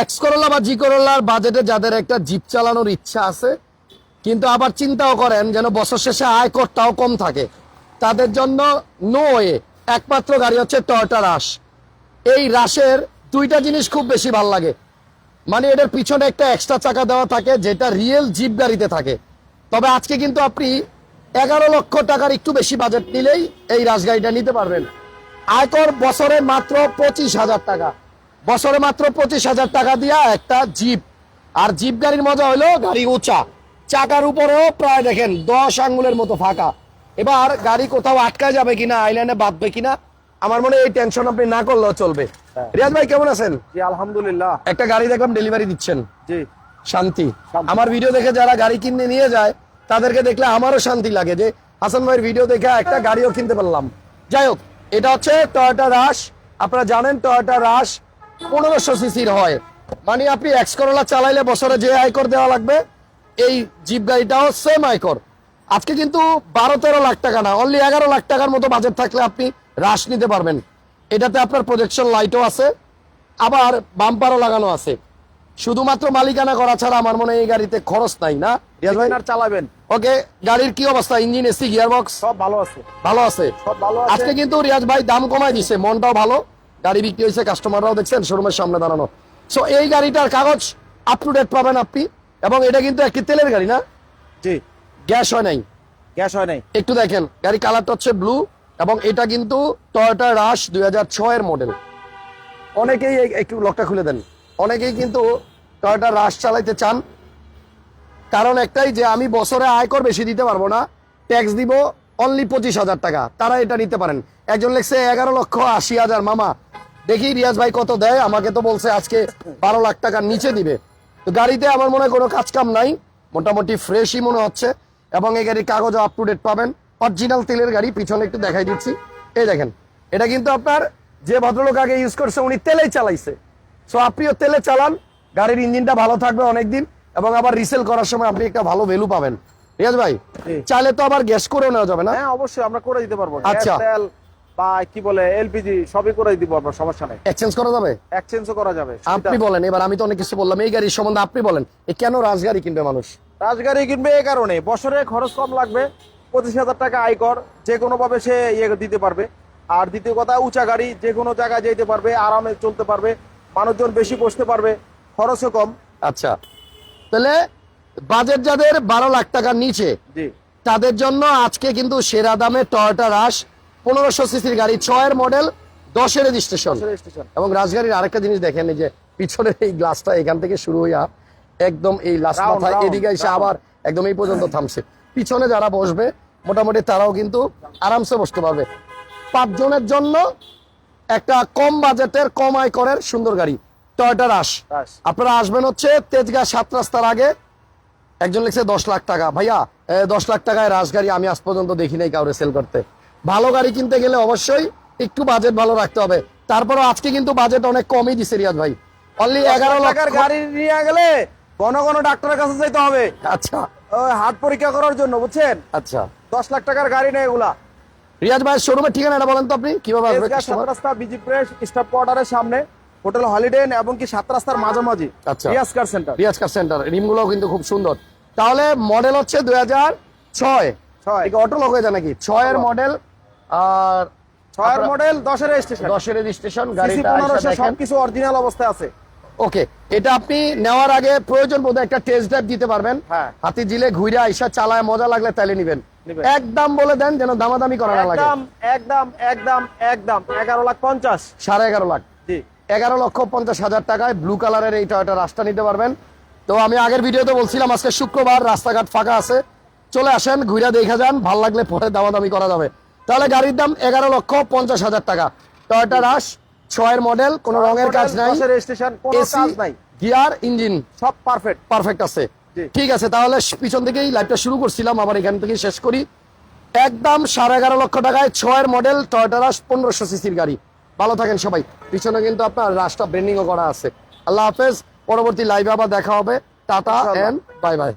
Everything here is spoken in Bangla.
এক্স করোলা বা জি করোলার বাজেটে যাদের একটা জিপ চালানোর ইচ্ছা আছে, কিন্তু আবার চিন্তাও করেন যেন বছর শেষে আয় করটাও কম থাকে। তাদের জন্য নো ওয়ে একমাত্র গাড়ি হচ্ছে টয়টা রাশ এই রাশের দুইটা জিনিস খুব বেশি ভালো লাগে। মানে এটার পিছনে একটা এক্সট্রা চাকা দেওয়া থাকে, যেটা রিয়েল জিপ গাড়িতে থাকে। তবে আজকে কিন্তু আপনি এগারো লক্ষ টাকার একটু বেশি বাজেট নিলেই এই রাজগাড়িটা নিতে পারবেন। আয়কর বছরে মাত্র পঁচিশ হাজার টাকা। বছরে মাত্র পঁচিশ হাজার টাকা দিয়া একটা জিপ। আর জিপ গাড়ির মজা হলো গাড়ি উঁচা। চাকার উপরেও প্রায় দেখেন দশ আঙ্গুলের মতো ফাঁকা। এবার গাড়ি কোথাও আটকা যাবে কিনা আইল্যান্ডে বাঁধবে কিনা আমার মনে এই টেনশন আপনি না করলেও চলবে। রিয়াজ ভাই কেমন আছেন? জি আলহামদুলিল্লাহ। একটা গাড়ি দেখলাম ডেলিভারি দিচ্ছেন। জি। শান্তি। শান্তি। আমার ভিডিও দেখে যারা গাড়ি কিনে নিয়ে যায় তাদেরকে দেখলে আমারও শান্তি লাগে যে হাসান ভাইয়ের ভিডিও দেখে একটা গাড়িও কিনতে পারলাম। যাই হোক এটা হচ্ছে টয়োটা রাশ আপনারা জানেন টয়োটা রাশ পনেরোশো সিসির হয়। মানে আপনি এক্স করোলা চালাইলে বছরে যে আয়কর দেওয়া লাগবে এই জিপ গাড়িটাও সেম আয়কর। আজকে কিন্তু বারো তেরো লাখ টাকা না অনলি এগারো লাখ টাকার মতো বাজেট থাকলে আপনি রাশ নিতে পারবেন। এটাতে আপনার প্রজেকশন লাইটও আছে আবার বাম্পারও লাগানো আছে। শুধুমাত্র মালিকানা করা ছাড়া আমার মনে হয় এই গাড়িতে খরচ নাই না? রিয়াজ ভাই আর চালাবেন। ওকে গাড়ির কি অবস্থা? ইঞ্জিন এসি গিয়ার বক্স সব ভালো আছে। ভালো আছে। ভালো আছে। আজকে কিন্তু রিয়াজ ভাই দাম কমাই দিছে মনটাও ভালো। গাড়ি বিক্রি হয়েছে কাস্টমাররাও দেখছেন শোরুমের সামনে দাঁড়ানো। সো এই গাড়িটার কাগজ আপ টু ডেট পাবেন আপনি এবং এটা কিন্তু একটি তেলের গাড়ি না? জি। গ্যাস হয় নাই। গ্যাস হয় নাই। একটু দেখেন গাড়ি কালারটা হচ্ছে ব্লু এবং এটা কিন্তু টয়োটা রাশ দুই হাজার ছয়ের মডেল অনেকেই একটু লকটা খুলে দেন। অনেকেই কিন্তু টয়োটা রাশ চালাইতে চান। কারণ একটাই যে আমি বছরে আয়কর বেশি দিতে পারব না ট্যাক্স দিব অনলি পঁচিশ হাজার টাকা তারা এটা নিতে পারেন। একজন লেখছে এগারো লক্ষ আশি হাজার মামা দেখি রিয়াজ ভাই কত দেয় আমাকে তো বলছে আজকে বারো লাখ টাকার নিচে দিবে। তো গাড়িতে আমার মনে হয় কোনো কাজ কাম নাই মোটামুটি ফ্রেশই মনে হচ্ছে এবং এই গাড়ির কাগজ আপ টু ডেট পাবেন। অরিজিনাল তেলের গাড়ি পিছনে একটু দেখাই দিচ্ছি। এই দেখেন এটা কিন্তু আপনার যে ভদ্রলোক আগে ইউজ করছে উনি তেলেই চালাইছে। সো আপনিও তেলে চালান গাড়ির ইঞ্জিনটা ভালো থাকবে অনেকদিন এবং আবার রিসেল করার সময় আপনি একটা ভালো ভ্যালু পাবেন। রিয়াজ ভাই। চাইলে তো আবার গ্যাস করেও নেওয়া যাবে না? হ্যাঁ অবশ্যই আমরা করে দিতে পারব। আচ্ছা। বা কি বলে এলপিজি সবই করে দিব আমরা সমস্যা নেই। এক্সচেঞ্জ করা যাবে? এক্সচেঞ্জও করা যাবে আপনি বলেন এবার আমি তো অনেক কিছু বললাম এই গাড়ির সম্বন্ধে আপনি বলেন এ কেন রাজগাড়ি কিনবে মানুষ? রাজগাড়ি কিনবে এই কারণে বছরে খরচ কম লাগবে পঁচিশ হাজার টাকা আয়কর যে কোনো ভাবে সে ইয়ে দিতে পারবে। আর দ্বিতীয় কথা উঁচা গাড়ি যে কোনো জায়গায় যেতে পারবে আরামে চলতে পারবে মানুষজন বেশি বসতে পারবে খরচও কম। আচ্ছা তাহলে বাজেট যাদের বারো লাখ টাকার নিচে জি। তাদের জন্য আজকে কিন্তু সেরা দামে টয়োটা রাশ পনেরোশো সিসির গাড়ি ছয়ের মডেল দশের রেজিস্ট্রেশন এবং রাজগাড়ির আরেকটা জিনিস দেখেন এই যে পিছনের এই গ্লাসটা এখান থেকে শুরু হইয়া একদম এই লাস্ট এদিকে এসে আবার একদম এই পর্যন্ত থামছে। পিছনে যারা বসবে মোটামুটি তারাও কিন্তু আরামসে বসতে পারবে। পাঁচজনের জন্য একটা কম বাজেটের কম আয় আয়করের সুন্দর গাড়ি টয়োটা রাশ রাশ। আপনারা আসবেন হচ্ছে তেজগাঁ সাত রাস্তার আগে। একজন লিখছে দশ লাখ টাকা। ভাইয়া দশ লাখ টাকায় রাজগাড়ি আমি আজ পর্যন্ত দেখি নাই কাউরে সেল করতে। ভালো গাড়ি কিনতে গেলে অবশ্যই একটু বাজেট ভালো রাখতে হবে। তারপরে আজকে কিন্তু বাজেট অনেক কমই দিছে রিয়াজ ভাই। অনলি এগারো টাকার লাখ গাড়ি নিয়ে গেলে ঘন ঘন ডাক্তারের কাছে যেতে হবে। আচ্ছা। ওই হার্ট পরীক্ষা করার জন্য বুঝছেন? আচ্ছা। দশ লাখ টাকার গাড়ি নেই এগুলা। রিয়াজ ভাইয়ের শোরুমের ঠিকানাটা বলেন তো আপনি কীভাবে আসবে রাস্তা বিজি প্রেস স্টাফ কোয়ার্টারের সামনে হোটেল হলিডে এবং কি সাত রাস্তার মাঝামাঝি। আচ্ছা। Riaz car centre Riaz car centre রিমগুলোও কিন্তু খুব সুন্দর। তাহলে মডেল হচ্ছে দুই হাজার ছয়। ছয়। অটো লোক হয়ে যায় নাকি? ছয়ের। মডেল আর ছয়ের মডেল দশের রেজিস্ট্রেশন দশের রেজিস্ট্রেশন গাড়িটা সবকিছু অরিজিনাল অবস্থায় আছে। ওকে এটা আপনি নেওয়ার আগে প্রয়োজন বোধ একটা টেস্ট ড্রাইভ দিতে পারবেন। হ্যাঁ। হাতি জিলে ঘুরে আইসা চালায় মজা লাগলে তাইলে নিবেন। একদম বলে দেন যেন দামাদামি করা না লাগে একদম একদম একদম এগারো লাখ পঞ্চাশ। সাড়ে এগারো লাখ। জি। এগারো লক্ষ পঞ্চাশ হাজার টাকায় ব্লু কালারের এই টয়টা রাস্তা নিতে পারবেন। তো আমি আগের ভিডিওতে বলছিলাম আজকে শুক্রবার রাস্তাঘাট ফাঁকা আছে। চলে আসেন ঘুরে দেখা যান ভালো লাগলে পরে দামাদামি করা যাবে। তাহলে গাড়ির দাম এগারো লক্ষ পঞ্চাশ হাজার টাকা। টয়টা রাস ছয়ের মডেল কোন রঙের কাজ নাই। Gear engine. সব পারফেক্ট পারফেক্ট আছে। ঠিক আছে তাহলে পিছন থেকেই লাইভটা শুরু করছিলাম আবার এখান থেকে শেষ করি। একদম সাড়ে এগারো লক্ষ টাকায় ছয়ের মডেল টয়টা রাস পনেরোশো সিসির গাড়ি। ভালো থাকেন সবাই। পিছনে কিন্তু আপনার রাসটা ব্রেন্ডিংও করা আছে। আল্লাহ হাফেজ পরবর্তী লাইভে আবার দেখা হবে। টাটা। And bye bye